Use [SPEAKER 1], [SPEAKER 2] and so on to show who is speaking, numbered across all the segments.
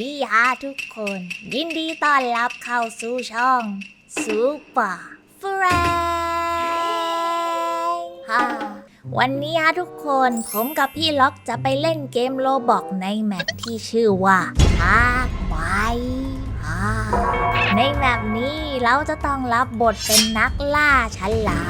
[SPEAKER 1] ดีฮะทุกคน ยินดีต้อนรับเข้าสู่ช่องซูเปอร์เฟรนฮะวันนี้ฮะทุกคนผมกับพี่ล็อกจะไปเล่นเกมโลบอกในแมปที่ชื่อว่าฮากไบในแมปนี้เราจะต้องรับบทเป็นนักล่าฉลา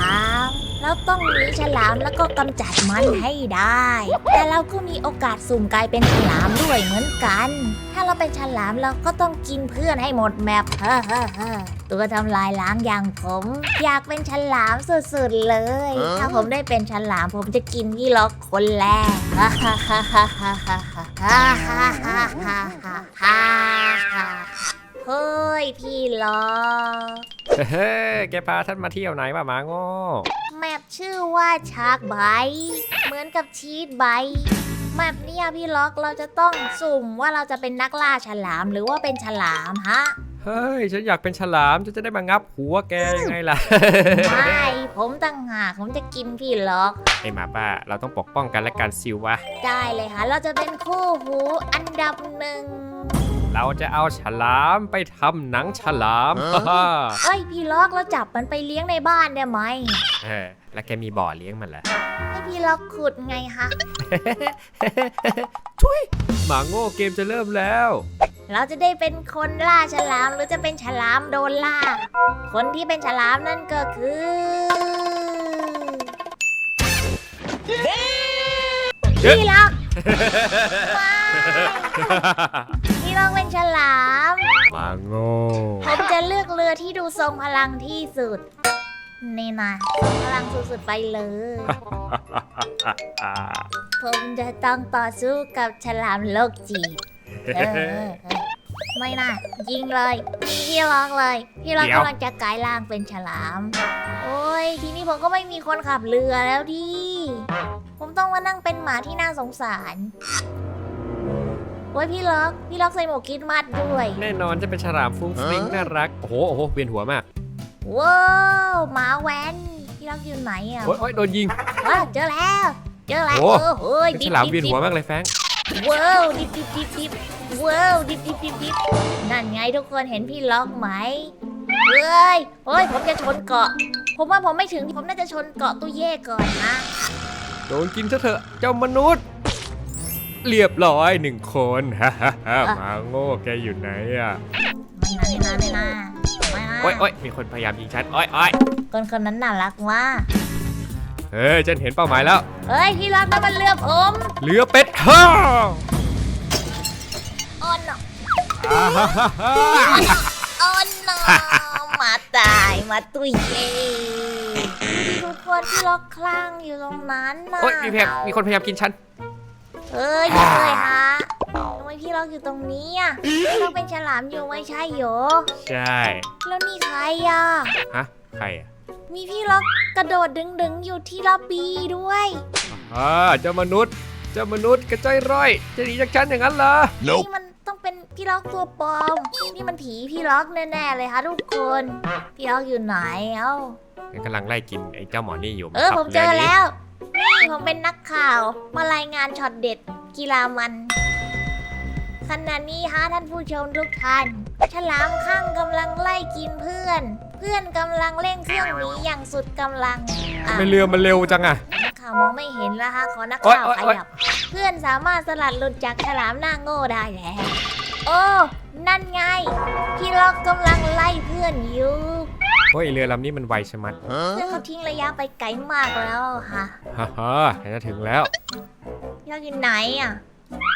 [SPEAKER 1] ม เราต้องหนีฉลามแล้วก็กำจัดมันให้ได้ แต่เราก็มีโอกาสสุ่มกลายเป็นฉลามด้วยเหมือนกัน ถ้าเราเป็นฉลามเราก็ต้องกินเพื่อนให้หมดแมปเฮ้อเฮ้อเฮ้อตัวทำลายล้างอย่างผม อยากเป็นฉลามสุดๆเลย
[SPEAKER 2] ฮะ
[SPEAKER 1] ถ้าผมได้เป็นฉลามผมจะกินพี่ล็อกคนแรกฮ่าฮ่าฮ่าฮ่าฮ่าฮ่าฮ่าฮ่าฮ่าฮ่าฮ่าฮ่าฮ่า เฮ้ยพี่ล็อก
[SPEAKER 2] เฮ้ยแกพาท่านมาเที่ยวไหนวะหมาโง่
[SPEAKER 1] แมปชื่อว่าชาร์กไบเหมือนกับชีสไบแมปเนี้ยพี่ล็อกเราจะต้องสุ่มว่าเราจะเป็นนักล่าฉลามหรือว่าเป็นฉลามฮะ
[SPEAKER 2] เฮ้ย ฉันอยากเป็นฉลามฉันจะได้มางับหัวแกยังไงล่ะ
[SPEAKER 1] ไม่ผมตั้งหากผมจะกินพี่ล็อก
[SPEAKER 2] ไอหมาบ้า เราต้องปกป้องกันและกันซิววะ
[SPEAKER 1] ได้เลยค่ะ เราจะเป็นคู่หูอันดับหนึ่ง
[SPEAKER 2] เราจะเอาฉลามไปทำหนังฉลามฮ่า
[SPEAKER 1] เอ้ยพี่ล็อกเราจับมันไปเลี้ยงในบ้านได้ไหม
[SPEAKER 2] เออแล้วแกมีบ่อเลี้ยงมันเหรอ
[SPEAKER 1] ให้พี่ล็อกขุดไงคะ
[SPEAKER 2] หมาโง่เกมจะเริ่มแล้ว
[SPEAKER 1] เราจะได้เป็นคนล่าฉลามหรือจะเป็นฉลามโดนล่า คนที่เป็นฉลามนั่นก็คือพี่ล็อกไม่พี่ ล็อกเป็นฉลาม
[SPEAKER 2] หมาโง่
[SPEAKER 1] ผมจะเลือกเรือที่ดูทรงพลังที่สุด นี่นะทรงพลังสุดๆไปเลย ผมจะต้องต่อสู้กับฉลามโลกจีบเออเออเออไม่นะยิงเลยยิงพี่ล็อกเลย พี่ล็อก
[SPEAKER 2] เดี๋ยว
[SPEAKER 1] กำลังจะกลายร่างเป็นฉลาม โอ้ยทีนี้ผมก็ไม่มีคนขับเรือแล้วดิ ผมต้องมานั่งเป็นหมาที่น่าสงสาร โอ้ยพี่ล็อกพี่ล็อกใส่หมวกคริดมัดด้วย
[SPEAKER 2] แน่นอนจะเป็นฉลามฟุ้งฟริ้งน่ารัก โอ้โหโอ้โหเวียนหัวมาก
[SPEAKER 1] ว้าวหมาแว้นพี่ล็อกอยู่ไหนอะ
[SPEAKER 2] โอ้ยโอ้ยโดนยิง
[SPEAKER 1] ว้าวเจอแล้ว เจอแล้ว
[SPEAKER 2] โอ้
[SPEAKER 1] โอ้โห
[SPEAKER 2] เป็นฉลามเวียนหัวมากเลยแฟรงค์
[SPEAKER 1] ว้าวดิบดิบดิบดิบว้าวดิบดิบดิบดิบนั่นไงทุกคนเห็นพี่ล็อกไหมเฮ้ยเฮ้ยผมจะชนเกาะ ผมว่าผมไม่ถึงผมน่าจะชนเกาะตู้เย่ก่อนนะ
[SPEAKER 2] โดนกินซะเถอะเจ้ามนุษย์ เรียบร้อยหนึ่งคนฮ่าฮ่าฮ่าหมาโง่แกอยู่ไหนอะ
[SPEAKER 1] ไม่นะไม่นะไม่นะไม่นะ
[SPEAKER 2] โอ้ยโอ้ยมีคนพยายามยิงฉันโอ้ยโอ้ย
[SPEAKER 1] คนคนนั้นน่ารักมาก
[SPEAKER 2] เฮ้ยฉันเห็นเป้าหมายแล้ว
[SPEAKER 1] เฮ้ยพี่ล็อกนั่นมันเรือผม
[SPEAKER 2] เรือเป็ดฮ่า
[SPEAKER 1] โอ้น
[SPEAKER 2] อ่าฮ่าฮ่าฮ่า
[SPEAKER 1] โอ้นมาตายมาตุยเย่ทุกคนพี่ล็อกคลั่งอยู่ตรงนั้นน่ะ
[SPEAKER 2] โอ้ยมีแพมมีคนพยายามกินฉัน
[SPEAKER 1] เอ้ยหยุดเลยฮะทำไมพี่ล็อกอยู่ตรงนี้อะพี่ล็อกเป็นฉลามอยู่ไม่ใช่เหรอ
[SPEAKER 2] ใช่
[SPEAKER 1] แล้วนี่ใครอะ
[SPEAKER 2] ฮะ ใครอะ
[SPEAKER 1] มีพี่ล็อกกระโดดดึงๆอยู่ที่ล็อบบี้ด้วย
[SPEAKER 2] อ่าเจ้ามนุษย์ เจ้ามนุษย์กระจ้อยร่อย จะหนีจากฉันอย่างนั้นเหรอ
[SPEAKER 1] นี่มันต้องเป็นพี่ล็อกตัวปลอม นี่มันผีพี่ล็อกแน่ๆเลยคะทุกคน พี่ล็อกอยู่ไหนเอ้า
[SPEAKER 2] ฉันกำลังไล่กินไอ้เจ้าหมอนี่อยู่
[SPEAKER 1] เออ
[SPEAKER 2] ขับ
[SPEAKER 1] ผมเจอ
[SPEAKER 2] รืหนี
[SPEAKER 1] แล้วนี่ ผมเป็นนักข่าว มารายงานช็อตเด็ดกีฬามันขณะนี้ฮะท่านผู้ชมทุกท่าน ฉลามข้างกำลังไล่กินเพื่อน เพื่อนกำลังเร่งเครื่องหนีอย่างสุดกำลังอะ
[SPEAKER 2] ไม่เรือมันเร็วจังอะ
[SPEAKER 1] นักข่าวมองไม่เห็นแล้วฮะขอนัก
[SPEAKER 2] โอ๊ย
[SPEAKER 1] ข่าว
[SPEAKER 2] โอ๊ย
[SPEAKER 1] ข
[SPEAKER 2] โอ๊ย
[SPEAKER 1] ยับ เพื่อนสามารถสลัดหลุดจากฉลามหน้าโง่ได้แล้ว โอ้ นั่นไง พี่ล็อกกำลังไล่เพื่อนอยู่
[SPEAKER 2] โอ้ยเรือลำนี้มันไวชะมัด
[SPEAKER 1] เพื่อนเขาทิ้งระยะไปไกลมากแล้วค่ะ
[SPEAKER 2] ฮ่าฮ่าเห็นจะถึงแล้ว
[SPEAKER 1] พี่ล็อกอยู่ไหนอะ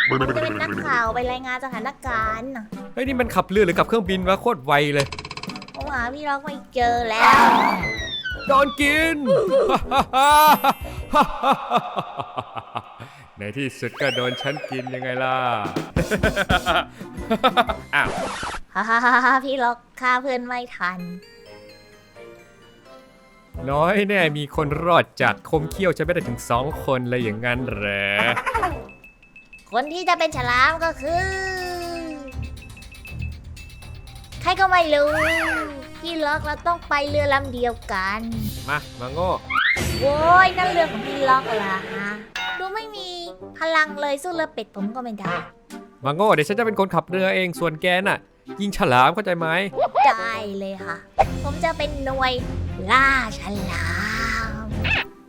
[SPEAKER 1] ผมจะเป็นนักข่าวไปรายงานสถานการณ์น่ะ
[SPEAKER 2] เฮ้ยนี่มันขับเรือหรือขับเครื่องบินวะโคตรไวเลย
[SPEAKER 1] ผมหาพี่ล็อกไม่เจอแล้ว
[SPEAKER 2] โดนกิน ในที่สุดก็โดนฉันกินยังไงล่ะ อ้าว
[SPEAKER 1] ฮ่าฮ่าฮ่าฮ่าพี่ล็อกฆ่าเพื่อนไม่ทัน
[SPEAKER 2] น้อยแน่มีคนรอดจากคมเขี้ยวจะไม่ได้ถึงสองคนเลยอย่างนั้นเหรอ
[SPEAKER 1] คนที่จะเป็นฉลามก็คือ ใครก็ไม่รู้พี่ล็อกเราต้องไปเรือลำเดียวกัน
[SPEAKER 2] มามาโง่
[SPEAKER 1] โว้ยนั่นเรือของพี่ล็อกเหรอฮะดูไม่มีพลังเลยสู้เรือเป็ดผมก็ไม่ได้
[SPEAKER 2] มาโง่เดี๋ยวฉันจะเป็นคนขับเรือเองส่วนแกน่ะ ยิงฉลามเข้าใจไหม
[SPEAKER 1] ได้เลยค่ะ ผมจะเป็นหน่วย ล่าฉลาม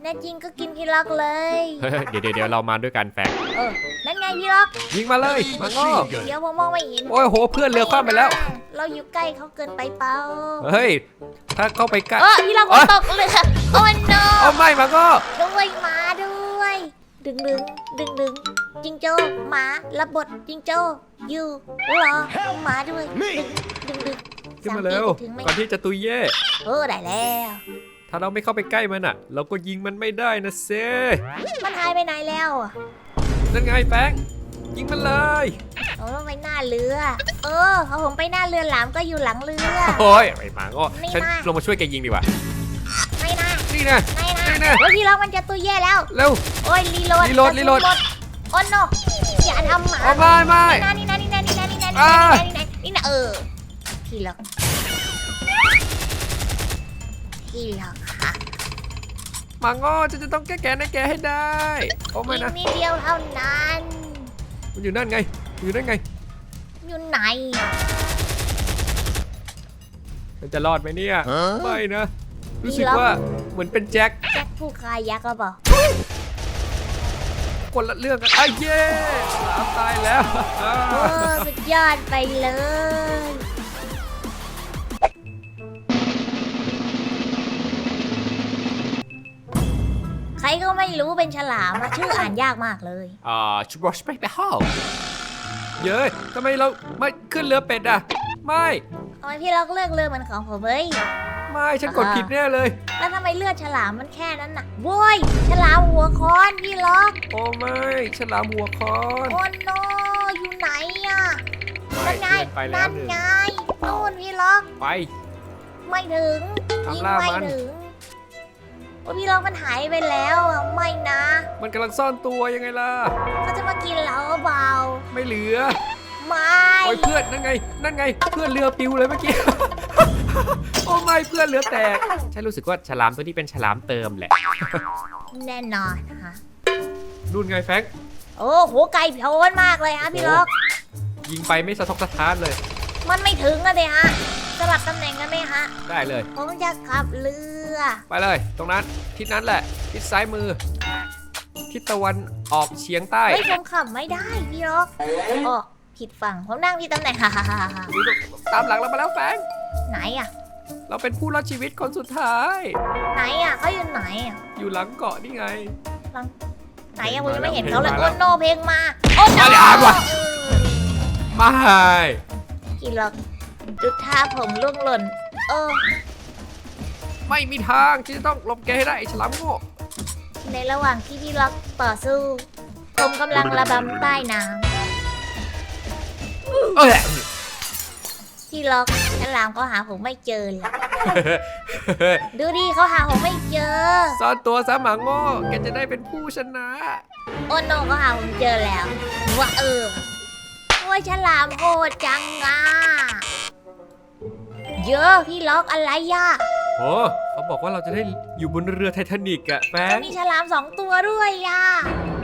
[SPEAKER 1] แน่จริงก็กินพี่ล็อกเลย
[SPEAKER 2] เฮ้ยเดี๋ยวเดี๋ยวเดี๋ยวเรามาด้วยกันแฟง
[SPEAKER 1] เออ นั่นไงพี่ล็อก
[SPEAKER 2] ยิงมาเลยมาโง่
[SPEAKER 1] เดี๋ยวผมมองไม่เห็น
[SPEAKER 2] โอ้ยโห เพื่อนเรือคว่ำไปแล้ว
[SPEAKER 1] เราอยู่ใกล้เขาเกินไปเปล่า
[SPEAKER 2] เฮ้ย ถ้าเข้าไปใกล้
[SPEAKER 1] เออพี่ล็อกผมตกเรือโอ้ย no
[SPEAKER 2] เอาไม่มาโง่
[SPEAKER 1] ด้วยหมาด้วย ดึงดึงดึงดึงจิงโจ้หมารับบทจิงโจ้อยู่รอหมาด้วย ดึงดึงดึง
[SPEAKER 2] ขึ้นมาเร็ว
[SPEAKER 1] สปีดจะถึงไหม
[SPEAKER 2] ก่อนที่จะตุยเย่
[SPEAKER 1] เออได้แล้ว
[SPEAKER 2] ถ้าเราไม่เข้าไปใกล้มันอะ เราก็ยิงมันไม่ได้นะเซ
[SPEAKER 1] มันหายไปไหนแล้วอะ
[SPEAKER 2] นั่นไงแฟงยิงมันเลย
[SPEAKER 1] โอ้ไปหน้าเรือ เออพอผมไปหน้าเรือหลามก็อยู่หลังเรือ
[SPEAKER 2] โอ้ยไอ้หมาโง่
[SPEAKER 1] ไม่
[SPEAKER 2] ฉัน
[SPEAKER 1] น่า
[SPEAKER 2] ลงมาช่วยแกยิงดีกว่า
[SPEAKER 1] ไม่นะ
[SPEAKER 2] นี่นะ
[SPEAKER 1] ไม่นะ
[SPEAKER 2] ไม่นะ
[SPEAKER 1] โอ้ยพี่ล็อกมันจะตัวแย่แล้ว
[SPEAKER 2] เร็ว
[SPEAKER 1] โอ้ยรีโหลด
[SPEAKER 2] รีโหลด
[SPEAKER 1] กะสุน
[SPEAKER 2] รีโหลด
[SPEAKER 1] หมโอ้โนอย่าทำหมา
[SPEAKER 2] เอาไม่ไม่
[SPEAKER 1] นี่นะนี่นะนี่นะนี่นะนี่นะ
[SPEAKER 2] อ่า
[SPEAKER 1] นี่นะนี่นะนี่นะเออ พี่ล็อกพี่ล็อกค่ะ
[SPEAKER 2] หมาโง่ฉันจะต้องแก้แค้นให้แกให้ได้โอ้ไม่
[SPEAKER 1] อีก
[SPEAKER 2] นะ
[SPEAKER 1] นิดเดียวเท่านั้น
[SPEAKER 2] มันอยู่นั่นไงอยู่นั่นไง
[SPEAKER 1] อยู่ไหน
[SPEAKER 2] มันจะรอดไหมเนี่ยไม่นะ รู้สึกว่าเหมือนเป็นแจ็ค
[SPEAKER 1] แจ็คผู้คายักษ์ก็บอก
[SPEAKER 2] คนละเรื่องกันอ้าวเย่สามตายแล้ว
[SPEAKER 1] โอ้สุดยอดไปเลย รก็ไม่รู้เป็นฉลามอะชื่ออ่านยากมากเลย
[SPEAKER 2] อ่าชูบอชไปไปฮอลเย้ยทำไมเราไม่ขึ้นเรือเป็ดอะ ไม่
[SPEAKER 1] ทำไมพี่ล็อกเลือกเรือเหมือนของผมเอ้ย
[SPEAKER 2] ไม่ฉันกดผิดแน่เลย
[SPEAKER 1] แล้วทำไมเลือดฉลามมันแค่นั้นน่ะโว้ยฉลามหัวค้อนพี่ล็อก
[SPEAKER 2] โอ้ไม่ฉลามหัวคอน
[SPEAKER 1] โอ้โนอยู่ไหนอะนั่นไง
[SPEAKER 2] เกินไปแล้ว
[SPEAKER 1] นั่น
[SPEAKER 2] หนึ่ง
[SPEAKER 1] ไงนู่นพี่ล็อก
[SPEAKER 2] ไป
[SPEAKER 1] ไม่ถึง
[SPEAKER 2] ตาม
[SPEAKER 1] ยิง
[SPEAKER 2] ล่า
[SPEAKER 1] ไม่
[SPEAKER 2] มัน
[SPEAKER 1] ถึง โอ้ยพี่ล็อกมันหายไปแล้วอะไม่นะ
[SPEAKER 2] มันกำลังซ่อนตัวยังไงล่ะ
[SPEAKER 1] เขาจะมากินเราเปล่า
[SPEAKER 2] ไม่เหลือ
[SPEAKER 1] ไม่
[SPEAKER 2] โอ้ยเพื่อนนั่นไง นั่นไง เพื่อนเรือปิวเลยเมื่อกี้ โอ้ไม่เพื่อนเรือแตก ฉันรู้สึกว่าฉลามตัวนี้เป็นฉลามเติมแหละ
[SPEAKER 1] แน่นอนฮะ
[SPEAKER 2] นู่นไงแฟรงค์
[SPEAKER 1] โอ้โหไก่โพนมากเลยฮะพี่ล็อก
[SPEAKER 2] ยิงไปไม่สะทกสะท้านเลย
[SPEAKER 1] มันไม่ถึงอะเลยฮะสลับตำแหน่งกันไหมฮะ
[SPEAKER 2] ได้เลย
[SPEAKER 1] ผมจะขับเรื อ
[SPEAKER 2] ไปเลย ตรงนั้นทิศนั้นแหละ ทิศซ้ายมือ ทิศตะวันออกเฉียงใต้
[SPEAKER 1] เฮ้ยผมขับไม่ได้พี่ล็อกโอ้ผิดฝั่งผมนั่งที่ตำแหน่งฮ่าฮ่าฮ่าฮ่า
[SPEAKER 2] อยู่ตามหลังเรามาแล้วแฟรงค์
[SPEAKER 1] ไหนอะ
[SPEAKER 2] เราเป็นผู้รอดชีวิตคนสุดท้าย
[SPEAKER 1] ไหนอะเขาอยู่ไหนอะ
[SPEAKER 2] อยู่หลังเกาะนี่ไง
[SPEAKER 1] ไหนอะผมยังไม่เห็น
[SPEAKER 2] เพลง
[SPEAKER 1] เขาเลย
[SPEAKER 2] มาแล้ว
[SPEAKER 1] โอ้โนเพลงมาโอ้โน
[SPEAKER 2] มาเลยอ่านว่ะไม่
[SPEAKER 1] พี่ล็อกดูท่าผมล่วงหล่น เออ
[SPEAKER 2] ไม่มีทางที่จะต้องหลบแกให้ได้ไอ้ฉลามโง่
[SPEAKER 1] ในระหว่างที่พี่ล็อกต่อสู้ ผมกำลังระบำใต้น้
[SPEAKER 2] เอ้ยำ
[SPEAKER 1] พี่ล็อกฉลามเขาหาผมไม่เจอเลยดูดิเขาหาผมไม่เจอ
[SPEAKER 2] ซ่อนตัวซะหมาโง่แกจะได้เป็นผู้ชนะ
[SPEAKER 1] โอ้โนเขาหาผมเจอแล้ว ว่าเออโอ้ยฉลามโหดจังอะเยอะพี่ล็อกอะไรย่ะ
[SPEAKER 2] โอ้เขาบอกว่าเราจะได้อยู่บนเรือไททานิกอะแฟ
[SPEAKER 1] แล้ว
[SPEAKER 2] ง
[SPEAKER 1] มีฉลามสองตัวด้วยย่ะ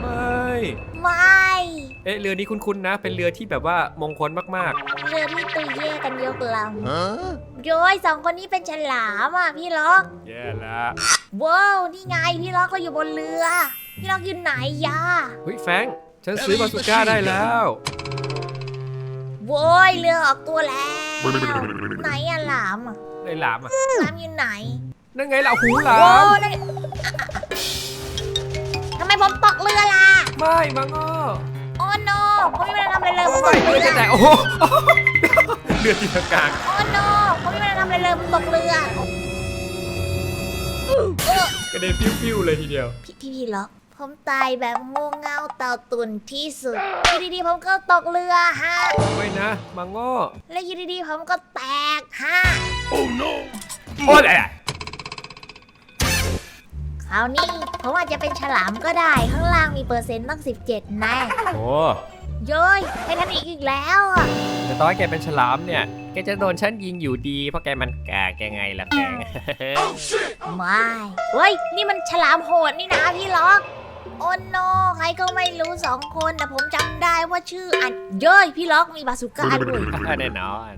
[SPEAKER 2] ไม่
[SPEAKER 1] ไม่
[SPEAKER 2] เอ๊ะเรือนี้คุ้นๆนะ เป็นเรือที่แบบว่ามงคลมาก
[SPEAKER 1] เรือที่ตุยเย่กันยกลำโย้ยสองคนนี้เป็นฉลามอะพี่ล็อก
[SPEAKER 2] ๆแย่ละ
[SPEAKER 1] ว้าวนี่ไงพี่ล็อกก็อยู่บนเรือ พี่ล็อกอยู่ไหนย่ะ
[SPEAKER 2] เฮ้ยแฟงฉันซื้อบาสุก้าได้แล้ว
[SPEAKER 1] โว้ยเรือออกตัวแล้ว ไหนอะหลามอะ
[SPEAKER 2] ได้หลามอะ
[SPEAKER 1] หลามอยู่ไหน
[SPEAKER 2] นั่นไงล่ะหูหลา
[SPEAKER 1] โอ้
[SPEAKER 2] ม
[SPEAKER 1] นั่นทำไมผมตกเรือล่ะ
[SPEAKER 2] ไม่หมาโง่
[SPEAKER 1] โอ้โนผมไม่ได้ทำอะไรเลยผมต
[SPEAKER 2] ไม่
[SPEAKER 1] ก
[SPEAKER 2] เรือ
[SPEAKER 1] เรือ
[SPEAKER 2] จะแตกโอ้โหเรือตีลังกลาง
[SPEAKER 1] โอ้โนผมไม่ได้ทำอะไรเลยผมตกเรือ ก
[SPEAKER 2] ระเด็นปิ้วๆเลยทีเดียว
[SPEAKER 1] พี่พี่พี่ล็อก ผมตายแบบโง่เง่าเต่าตุนที่สุดอยู่ดีๆผมก็ตกเรือฮะ
[SPEAKER 2] ไม่นะหมาโง่
[SPEAKER 1] แล้วอยู่ดีๆผมก็แตกฮะ
[SPEAKER 2] โอ้ยอะไร
[SPEAKER 1] คราวนี้ผมอาจจะเป็นฉลามก็ได้ ข้างล่างมีเปอร์เซ็นต์ตั้ง 17 แน่
[SPEAKER 2] โอ้
[SPEAKER 1] โย้ยไททานิกอีกแล้วอะ
[SPEAKER 2] แต่ตอนแกเป็นฉลามเนี่ยแกจะโดนฉันยิงอยู่ดี เพราะแกมันกากแกไงล่ะแก
[SPEAKER 1] ไม่เฮ้ย นี่มันฉลามโหดนี่นะพี่ล็อก โอ้โนใครก็ไม่รู้สองคนแต่ผมจำได้ว่าชื่ออันเย้ยพี่ล็อกมีบาสุก้าด้วย
[SPEAKER 2] แน่นอน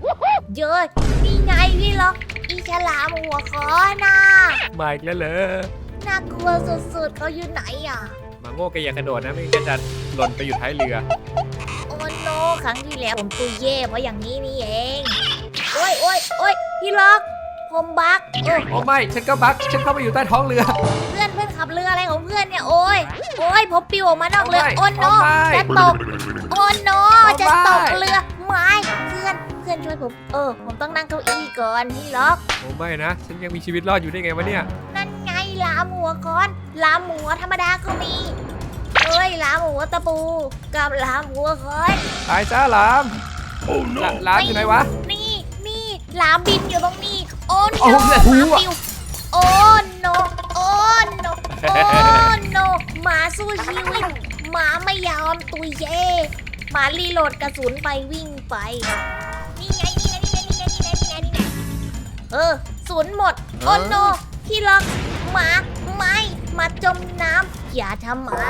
[SPEAKER 1] เย้ยนี่ไงพี่ล็อก อีฉลามหัวคอน่ะ
[SPEAKER 2] มาอีกแล้วเหรอ
[SPEAKER 1] น่ากลัวสุดๆเขาอยู่ไหนอะ
[SPEAKER 2] มาโง่แกอย่ากระโดดนะไม่งั้นแกจะหล่นไปอยู่ท้ายเรือ
[SPEAKER 1] โอ้โนครั้งที่แล้วผมตุยเย่เพราะอย่างนี้นี่เอง โอ้ยโอ้ยโอ้ยพี่ล็อก ผมบักเออ
[SPEAKER 2] โอ้ไม่ฉันก็บักฉันเข้าไปอยู่ใต้ท้องเรือ
[SPEAKER 1] เพื่อนเพื่อนขับเรืออะไรของเพื่อนเนี่ยโอ้ยโอ้ยผมปิวออกมานอกเรือ
[SPEAKER 2] โอ้
[SPEAKER 1] โอ้
[SPEAKER 2] ย
[SPEAKER 1] โน
[SPEAKER 2] โอ้ย
[SPEAKER 1] จะตกโอ้โน
[SPEAKER 2] โอ้ย
[SPEAKER 1] จะตกเรือไม้เพื่อนเพื่อนช่วยผมเออ ผมต้องนั่งเก้าอี้ก่อนพี่ล็อก
[SPEAKER 2] โอ้ไม่นะ ฉันยังมีชีวิตรอดอยู่ได้ไงวะเนี่ย
[SPEAKER 1] นั่นไงลามหัวก้อนลามหัวธรรมดาก็มีเอ้ยลามหัวตะปูกับลามหัวค้อน
[SPEAKER 2] ตายซะหลามหลาหลามอยู่ไหนวะ
[SPEAKER 1] นี่นี่หลามบินอยู่ตรงนี้โอ้โน
[SPEAKER 2] โอ้โห
[SPEAKER 1] หมา
[SPEAKER 2] หูอะ
[SPEAKER 1] ปิวโอ้โนโอ้โนโอ้โนหมาสู้ชีวิตหมาไม่ยอมตุยเย่หมารีโหลดกระสุนไปวิ่งไป นี่ไงนี่ไงนี่ไงนี่ไงนี่ไงนี่ไงนี่ไงเออศูนย์หมดโอ้โนพี่ล็อกหมาไม่หมาจมน้ำอย่าทำหมา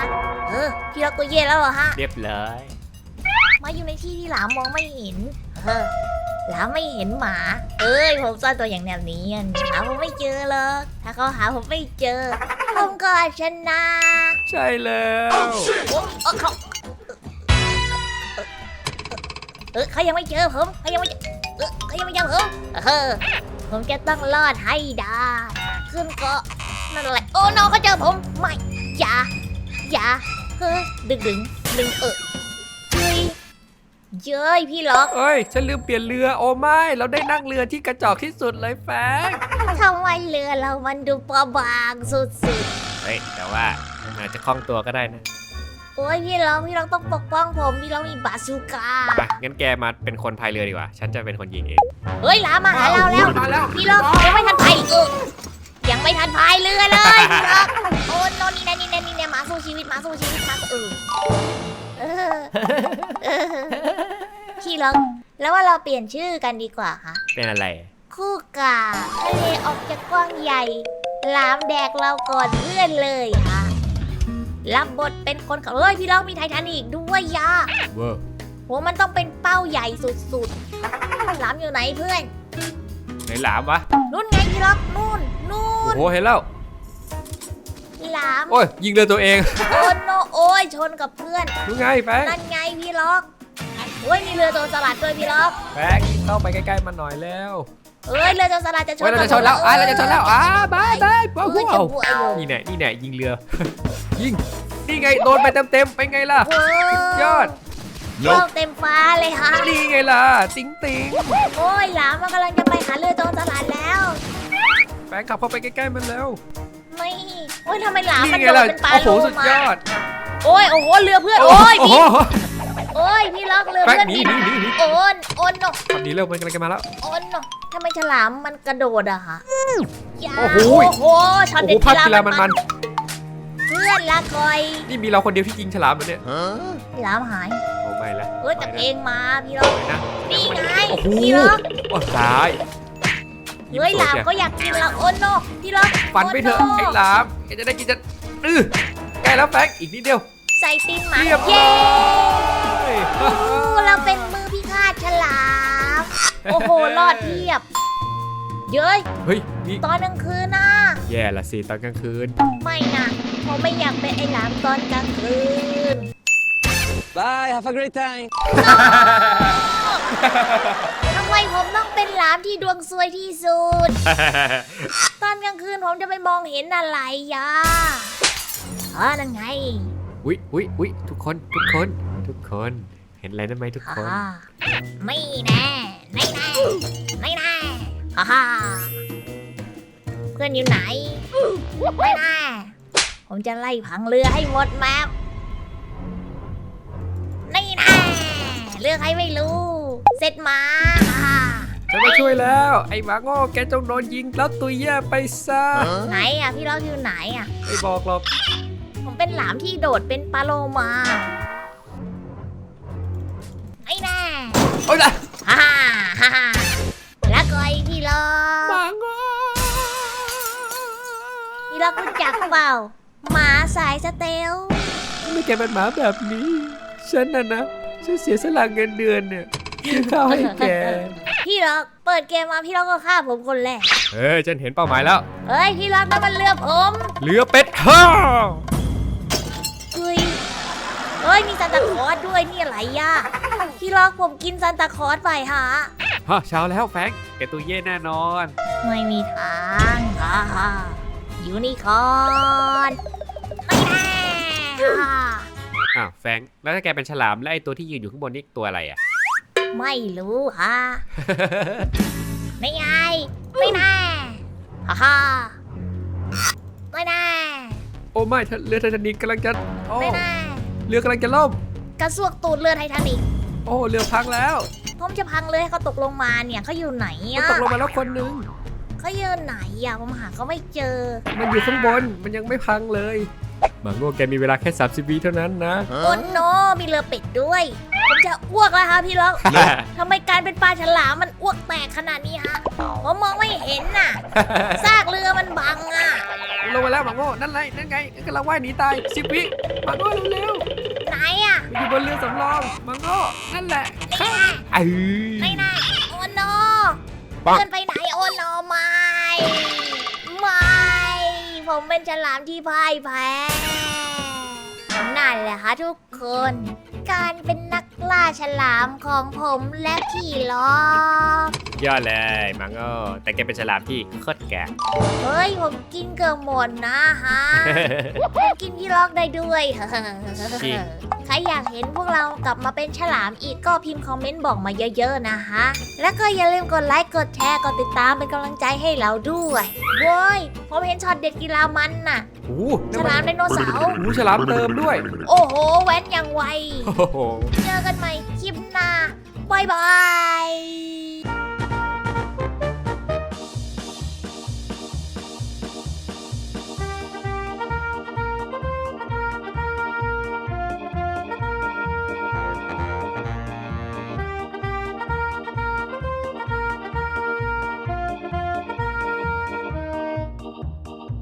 [SPEAKER 1] เออพี่ล็อกตัวเย่แล้วเหรอฮะ
[SPEAKER 2] เรียบร้อย
[SPEAKER 1] มาอยู่ในที่ที่หลามมองไม่เห็นเออ หลามไม่เห็นหมา เอ้ย ผมซ่อนตัวอย่างแนวนี้อะหาผมไม่เจอหรอกถ้าเขาหาผมไม่เจอ ผมก็ชนะ
[SPEAKER 2] ใช่แล้ว
[SPEAKER 1] โอ้เออเขาเออเขายังไม่เจอผมเขายังไม่เจอเออเขายังไม่เจอผมเออผมจะต้องรอดให้ได้ ขึ้นเกาะนั่นแหละ โอ้น้องเขาเจอผม ไม่ อย่า อย่าเฮ้ยดึงดึงดึงเออเฮ้ย เย้ยพี่ล็อก
[SPEAKER 2] เอ้ย ฉันลืมเปลี่ยนเรือโอ้ไม่ เราได้นั่งเรือที่กระจอกที่สุดเลยแฟง
[SPEAKER 1] ทำไมเรือเรามันดูเปราะบางสุด
[SPEAKER 2] เฮ้ยแต่ว่าอาจจะคล่องตัวก็ได้นะ
[SPEAKER 1] ๆโอ้ยพี่ล็อกพี่ล็อกต้องปกป้องผมพี่ล็อกมีบาซูก้า
[SPEAKER 2] ไปงั้นแกมาเป็นคนพายเรือดีกว่า ฉันจะเป็นคนยิงเอง
[SPEAKER 1] เฮ้ยหลามมาหาเราแล้ว
[SPEAKER 2] มาแล้ว
[SPEAKER 1] พี่ล็อกยังไม่ทันพายเออยังไม่ทันพายเรือเลยพี่ล็อกโอ้โนนี่แน่นี่แน่นี่แน่หมาสู้ชีวิตหมาสู้ชีวิตหมาสู้เออเออเออ พี่ล็อกแล้วว่าเราเปลี่ยนชื่อกันดีกว่าค่ะ
[SPEAKER 2] เป็นอะไร
[SPEAKER 1] คู่กาทะเลออกจากกว้างใหญ่หลามแดกเราก่อนเพื่อนเลยค่ะ รับบทเป็นคนขับเฮ้ยพี่ล็อกมีไททานิกด้วยยา
[SPEAKER 2] เวอร์
[SPEAKER 1] โหมันต้องเป็นเป้าใหญ่สุดๆหลามอยู่ไหนเพื่อน
[SPEAKER 2] ไหนหลามวะ
[SPEAKER 1] นู่นไงพี่ล็อกนู่นนู่
[SPEAKER 2] โอ้
[SPEAKER 1] น
[SPEAKER 2] โหเห็นแล้ว
[SPEAKER 1] ห ลาม
[SPEAKER 2] โอ้ยยิงเรือตัวเอง
[SPEAKER 1] โอนโนโอ้ยชนกับเพื่อน
[SPEAKER 2] รู้ไงแฟง
[SPEAKER 1] นั่นไงพี่ล็อกโอ้ยมีเรือโจรสลัดด้วยพี่ล็อก
[SPEAKER 2] แฟงเข้าไปใกล้ๆมันหน่อยแล้ว
[SPEAKER 1] เอ้ยเรือโจรสลัดจะช
[SPEAKER 2] โอ้ย
[SPEAKER 1] น
[SPEAKER 2] เราจะชนแล้วอะเราจะชนแล้วอะบายบายว้าว
[SPEAKER 1] เอ้ยจะบวยอยู่
[SPEAKER 2] นี่แน่นี่แน่ยิงเรือ ยิงนี่ไงโดนไปเต็มๆไปนไงล่ะ
[SPEAKER 1] โอ้ย
[SPEAKER 2] ยอด
[SPEAKER 1] โลกเต็มฟ้าเลยฮะ
[SPEAKER 2] นี่ไงล่ะติ๊งติ๊ง
[SPEAKER 1] โอ้ยหลามมันกำลังจะไปหาเรือโจรสลัดแล้ว
[SPEAKER 2] แฟงขับเข้าไปใกล้ๆมันแล้ว
[SPEAKER 1] ไม่โอ้ยทำไมหลาม
[SPEAKER 2] นี่
[SPEAKER 1] มัน
[SPEAKER 2] ไง
[SPEAKER 1] โดด
[SPEAKER 2] ล่ะ
[SPEAKER 1] เป็นปลา
[SPEAKER 2] โอ้โห
[SPEAKER 1] โล
[SPEAKER 2] สุด
[SPEAKER 1] มาย
[SPEAKER 2] อด
[SPEAKER 1] โอ้ยโอ้โหเรือเพื่อน
[SPEAKER 2] โอ้
[SPEAKER 1] โอ้ย
[SPEAKER 2] โห
[SPEAKER 1] พี่โอ้ยพี่ล็อกเรือ
[SPEAKER 2] แฟง
[SPEAKER 1] เพื่อน
[SPEAKER 2] หนี
[SPEAKER 1] พี่
[SPEAKER 2] หนีหนีหนี
[SPEAKER 1] โอนโอนโน
[SPEAKER 2] ขับหนีเร็วมันกำลังจะมาแล้ว
[SPEAKER 1] โอนโนทำไมฉลามมันกระโดดอะคะอย่า
[SPEAKER 2] โอ้โห
[SPEAKER 1] โอ้โหช็อต
[SPEAKER 2] โอ้โห
[SPEAKER 1] เด็ด
[SPEAKER 2] พัดกีฬามันมัน
[SPEAKER 1] เพื่อนละคอย
[SPEAKER 2] ๆนี่มีเราคนเดียวที่ยิงฉลามเหรอเนี่ย
[SPEAKER 1] ฉลามหาย
[SPEAKER 2] โอ้ไม่ละ
[SPEAKER 1] เอ้ยแต่เพลงมาพี่ล็อก
[SPEAKER 2] ไม่นะ
[SPEAKER 1] นี่ไง
[SPEAKER 2] โอ้โห
[SPEAKER 1] พี่ล็อก
[SPEAKER 2] โอ้ตาย
[SPEAKER 1] เฮ้ยหลาม
[SPEAKER 2] ยิ้มสวย
[SPEAKER 1] ก็อยากกินเราโอนโนพี่ล็อก
[SPEAKER 2] ฟันไปเถอะ
[SPEAKER 1] โโไอ้
[SPEAKER 2] หลามแกจะได้กินจะอื้อใกล้แล้วแฟงอีกนิดเดียว
[SPEAKER 1] ใส่ตีนหมา
[SPEAKER 2] เรียบร้
[SPEAKER 1] เย้
[SPEAKER 2] อย
[SPEAKER 1] โอ้เราเป็นมือพิฆาตฉลาม โอ้โหรอดเพียบ เย้ย
[SPEAKER 2] เฮ้ยนี่
[SPEAKER 1] ตอนกลางคืนนะ
[SPEAKER 2] แย่ละสิตอนกลางคืน
[SPEAKER 1] ไม่นะผมไม่อยากเป็นไอ้หลามตอนกลางคืน
[SPEAKER 3] Bye, have a great time.
[SPEAKER 1] ทำไมผมต้องเป็นหลามที่ดวงซวยที่สุด ตอนกลางคืนผมจะไปมองเห็นอะไรยะอ๋อนั่นไง
[SPEAKER 2] อุ๊ยอุ๊ยอุ๊ยทุกคน ทุกคน ทุกคน เห็นอะไรนั่นไหมทุกคน
[SPEAKER 1] อ่าไม่แน่ไม่แน่ไม่แน่ฮ่าฮ่าเพื่อนอยู่ไหน ไม่แน่ผมจะไล่พังเรือให้หมดแมปนี่แน่เรือใครไม่รู้ เสร็จมาฮ่า
[SPEAKER 2] ฉันมาช่วยแล้ว ไอ้หมาโง่แกจงโดนยิงแล้วตุยแย่ไปซะ
[SPEAKER 1] ไหนอะพี่ล็อกอยู่ไหนอะ
[SPEAKER 2] ไม่บอกหรอก
[SPEAKER 1] ผมเป็นหลามที่โดดเป็นปลาโลมาไม่แน่
[SPEAKER 2] โอ้ยละ
[SPEAKER 1] ฮ่าฮ่าฮ่าแล้วก็ไอ้พี่ล็อก
[SPEAKER 2] หมาโง่
[SPEAKER 1] พี่ล็อกรู้จักเปล่าหมาสายสเตล
[SPEAKER 2] ไม่แกเป็นหมาแบบนี้ ฉันน่ะนะฉันเสียสละเงินเดือนเนี่ยซื้อ ข้าวให้แก
[SPEAKER 1] พี่ล็อกเปิดเกมมาพี่ล็อกก็ฆ่าผมคนแรก
[SPEAKER 2] เฮ้ยฉันเห็นเป้าหมายแล้ว
[SPEAKER 1] เฮ้ยพี่ล็อกนั่นมันเรือผม
[SPEAKER 2] เรือเป็ดฮ่า
[SPEAKER 1] เฮ้ยเฮ้ยมีซานตาคลอสด้วยนี่อะไรอะพี่ล็อกผมกินซานตาคลอสไปฮะ
[SPEAKER 2] ฮะเช้าแล้วแฟรงค์แกตัวเย่แน่นอน
[SPEAKER 1] ไม่มีทางฮ่าฮ่ายูนิคอร์นไม่แน่ฮ่า
[SPEAKER 2] อ้าวแฟรงค์แล้วถ้าแกเป็นฉลามแล้วไอ้ตัวที่ยืนอยู่ข้างบนนี่ตัวอะไรอะ
[SPEAKER 1] ไม่รู้ฮะ ไม่ไง ไม่แน่ฮ่าฮ่าไม่แน่
[SPEAKER 2] โอ้ไม่เรือไททานิกกำลังจะโอ้
[SPEAKER 1] ไม่แน่
[SPEAKER 2] เรือกำลังจะล่ม
[SPEAKER 1] กระซวกตูดเรือไททานิก
[SPEAKER 2] โอ้เรือพังแล้ว
[SPEAKER 1] ผมจะพังเลยให้เขาตกลงมาเนี่ยเขาอยู่ไหน
[SPEAKER 2] มัน
[SPEAKER 1] อะ
[SPEAKER 2] ตกลงมาแล้วคนนึง
[SPEAKER 1] เขาอยู่ไหนอะผมหาเขาไม่เจอ
[SPEAKER 2] มันอยู่ข้างบนมันยังไม่พังเลยหมาโง่แกมีเวลาแค่ 30วิเท่านั้นนะ
[SPEAKER 1] โอ้โนมีเรือเป็ดด้วยผม จะอ้วกแล้วฮะพี่ล็อกทำไมการเป็นปลาฉลามมันอ้วกแตกขนาดนี้ฮะผมมองไม่เห็นน่ะซากเรือมันบังอะ
[SPEAKER 2] ลงมาแล้วหมาโง่นั่นไงนั่นไงกำลังว่ายหนีตายสิบวิหมาโง่เร็ว
[SPEAKER 1] ไหนอะ
[SPEAKER 2] ๆมันอยู่บนเรือสำรองหมาโง่นั่นแหละ
[SPEAKER 1] ไม่แน่
[SPEAKER 2] เอ้ย
[SPEAKER 1] ไม่แน่โอ้โน
[SPEAKER 2] ปัง
[SPEAKER 1] เดินไปไหนโอ้โนไม่ไม่ผมเป็นฉลามที่พ่ายแพ้นั่นแหละฮะทุกคน การเป็นนัก ล่าฉลามของผมและพี่ล็อก
[SPEAKER 2] ยอดเลยหมาโง่แต่แกเป็นฉลามที่โคตรแก่
[SPEAKER 1] เฮ้ย ผมกินเกือบหมดนะฮะ ผมกินพี่ล็อกได้ด้วย
[SPEAKER 2] จริง
[SPEAKER 1] ใครอยากเห็นพวกเรากลับมาเป็นฉลามอีกก็พิมพ์คอมเมนต์บอกมาเยอะๆนะฮะแล้วก็อย่าลืมกดไลค์กดแชร์กดติดตามเป็นกำลังใจให้เราด้วยโว้ยผมเห็นช็อตเด็ดกีฬามันน่ะ
[SPEAKER 2] โอ้โห
[SPEAKER 1] ฉลามไดโนเสาร์
[SPEAKER 2] โอ้โหฉลามเติมด้วย
[SPEAKER 1] โอ้โหแว้นอย่างไว
[SPEAKER 2] โอ้โห
[SPEAKER 1] เจอกันใหม่คลิปหน้าบายบาย